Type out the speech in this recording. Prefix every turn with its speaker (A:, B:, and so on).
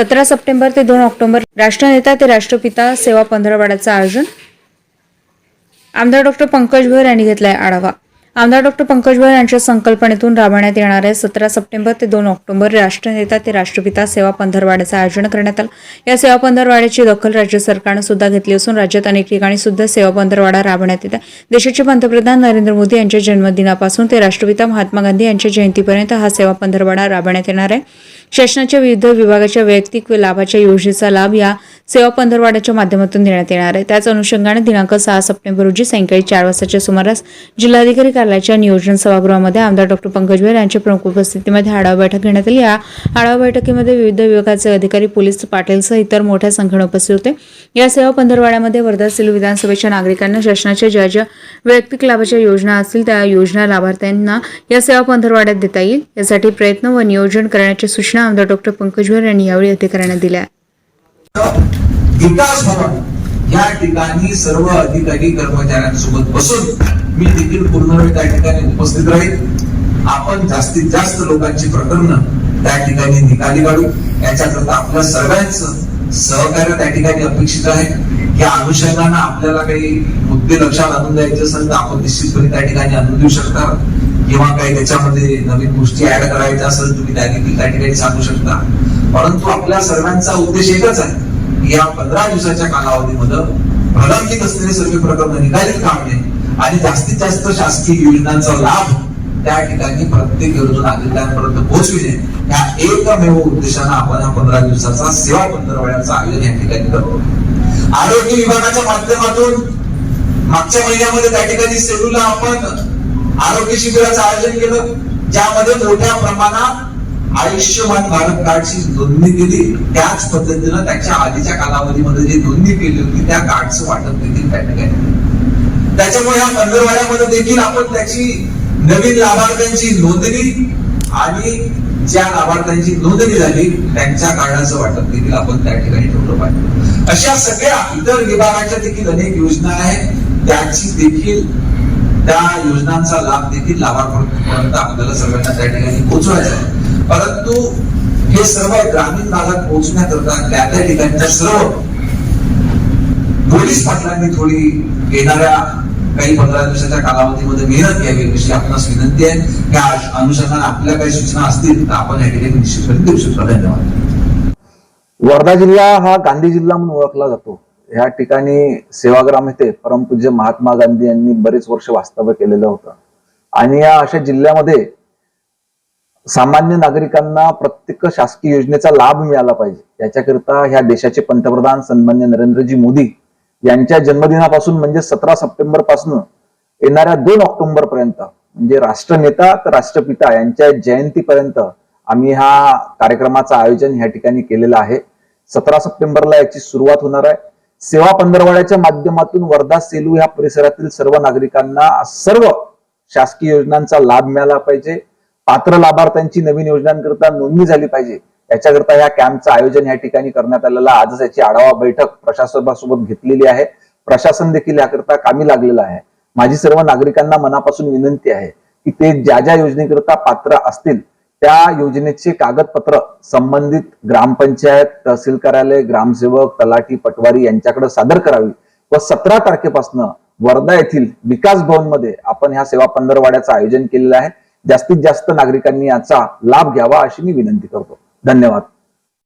A: सतरा सप्टेंबर ते दोन ऑक्टोबर राष्ट्रनेता ते राष्ट्रपिता सेवा पंधरवाड्याचं आयोजन. आमदार डॉक्टर पंकज भोयर यांनी घेतलाय आढावा. आमदार डॉक्टर पंकज भोयर यांच्या संकल्पनेतून राबवण्यात येणाऱ्या सतरा सप्टेंबर ते दोन ऑक्टोबर राष्ट्रनेता ते राष्ट्रपिता सेवा पंधरवाड्याचं आयोजन करण्यात आलं. या सेवा पंधरवाड्याची दखल राज्य सरकारनं सुद्धा घेतली असून राज्यात अनेक ठिकाणी सुद्धा सेवा पंधरवाडा राबवण्यात येत आहे. देशाचे पंतप्रधान नरेंद्र मोदी यांच्या जन्मदिनापासून ते राष्ट्रपिता महात्मा गांधी यांच्या जयंतीपर्यंत हा सेवा पंधरवाडा राबवण्यात येणार आहे. शासनाच्या विविध विभागाच्या वैयक्तिक व लाभाच्या योजनेचा लाभ या सेवा पंधरवाड्याच्या माध्यमातून देण्यात येणार आहे. त्याच अनुषंगाने दिनांक सहा सप्टेंबर रोजी सायंकाळी चार वाजताच्या सुमारास जिल्हाधिकारी कार्यालयाच्या नियोजन सभागृहामध्ये आमदार डॉक्टर पंकज बेर यांच्या प्रमुख उपस्थितीमध्ये आढावा बैठक घेण्यात आली. या आढावा बैठकीमध्ये विविध विभागाचे अधिकारी पोलीस पाटीलसह इतर मोठ्या संख्येने उपस्थित होते. या सेवा पंधरवाड्यामध्ये वर्धा सिल विधानसभेच्या नागरिकांना शासनाच्या ज्या ज्या वैयक्तिक लाभाच्या योजना असतील त्या योजना लाभार्थ्यांना या सेवा पंधरवाड्यात देता येईल. यासाठी प्रयत्न व नियोजन करण्याच्या सूचना सूचना आमदार डॉक्टर पंकज बेर यांनी यावेळी अधिकाऱ्यांना दिल्या.
B: विकास भवन. या ठिकाणी सर्व अधिकारी कर्मचाऱ्यांसोबत बसून मी देखील पूर्ण वेळ त्या ठिकाणी उपस्थित राहील. आपण जास्तीत जास्त लोकांची प्रकरणं त्या ठिकाणी निकाली काढू. याच्याकरता आपल्या सर्वांचं सहकार्य त्या ठिकाणी अपेक्षित आहे. या अनुषंगानं आपल्याला काही मुद्दे लक्षात आणून द्यायचे असेल तर आपण निश्चितपणे त्या ठिकाणी आणून देऊ शकता. किंवा काही त्याच्यामध्ये नवीन गोष्टी ऍड करायच्या असेल तुम्ही त्या त्या ठिकाणी सांगू शकता. परंतु आपल्या सर्वांचा उद्देश एकच आहे या पंधरा दिवसाच्या कालावधीमध्ये प्रलंबित असलेले सर्व प्रकरण निकालीत काढणे आणि जास्तीत जास्त शासकीय योजनांचा लाभ त्या ठिकाणी प्रत्येक गरजू नागरिकांपर्यंत पोहोचविणे या एकमेव उद्देशानं आपण हा पंधरा दिवसाचा सेवा पंधरवड्याचं आयोजन या ठिकाणी करतो. आरोग्य विभागाच्या माध्यमातून मागच्या महिन्यामध्ये त्या ठिकाणी सेलूला आपण आरोग्य शिबिराचं आयोजन केलं. ज्यामध्ये मोठ्या प्रमाणात आयुष्यमान भारत कार्डची नोंदणी केली. त्याच पद्धतीनं त्याच्या आधीच्या कालावधीमध्ये जी नोंदणी केली होती त्या कार्डचं वाटप देखील त्या ठिकाणी त्याच्यामुळे या पंधरवाड्यामध्ये देखील आपण त्याची नवीन लाभार्थ्यांची नोंदणी आणि ज्या लाभार्थ्यांची नोंदणी झाली त्यांच्या कार्डाचं वाटप देखील आपण त्या ठिकाणी ठेवलं पाहिजे. अशा सगळ्या इतर विभागाच्या देखील अनेक योजना आहेत. त्याची देखील त्या योजनांचा लाभ देखील लाभार्थ्यांपर्यंत आपल्याला सर्वांना त्या ठिकाणी पोहोचवायचा आहे. परंतु हे सर्व ग्रामीण भागात पोहोचण्याकरता त्या त्या ठिकाणच्या सर्व पोलीस पाटलांनी थोडी येणाऱ्या काही पंधरा दिवसाच्या कालावधीमध्ये मेहनत घ्यावी अशी आपणास विनंती आहे. त्या अनुषंगाने आपल्या काही सूचना असतील तर आपण या ठिकाणी निश्चितपणे देऊ शकतो. धन्यवाद.
C: वर्धा जिल्हा हा गांधी जिल्हा म्हणून ओळखला जातो. ह्या ठिकाणी सेवाग्राम येथे परमपूज्य महात्मा गांधी यांनी बरेच वर्ष वास्तव्य केलेलं होतं. आणि या अशा जिल्ह्यामध्ये सामान्य नागरिकांना प्रत्येक शासकीय योजनेचा लाभ मिळाला पाहिजे. याच्याकरिता ह्या देशाचे पंतप्रधान सन्मान्य नरेंद्रजी मोदी यांच्या जन्मदिनापासून म्हणजे सतरा सप्टेंबरपासून येणाऱ्या दोन ऑक्टोबर पर्यंत म्हणजे राष्ट्रनेता तर राष्ट्रपिता यांच्या जयंतीपर्यंत आम्ही हा कार्यक्रमाचं आयोजन ह्या ठिकाणी केलेलं आहे. सतरा सप्टेंबरला याची सुरुवात होणार आहे. सेवा पंधरवाड्याच्या माध्यमातून वर्धा सेलू ह्या परिसरातील सर्व नागरिकांना सर्व शासकीय योजनांचा लाभ मिळाला पाहिजे. पात्र लाभार्थ्यांची नवीन योजनांकरता नोंदणी झाली पाहिजे. याच्याकरता या कॅम्पचं आयोजन या ठिकाणी करण्यात आलेलं आजच याची आढावा बैठक प्रशासनासोबत घेतलेली आहे. प्रशासन देखील याकरता कामी लागलेलं आहे. माझी सर्व नागरिकांना मनापासून विनंती आहे की ते ज्या ज्या योजनेकरता पात्र असतील त्या योजनेचे कागदपत्र संबंधित ग्रामपंचायत तहसील कार्यालय ग्रामसेवक तलाठी पटवारी यांच्याकडे सादर करावी व सतरा तारखेपासून वर्धा येथील विकास भवनमध्ये आपण ह्या सेवा पंधरवाड्याचं आयोजन केलेलं आहे. जास्तीत जास्त नागरिकांनी याचा लाभ घ्यावा अशी मी विनंती करतो. धन्यवाद.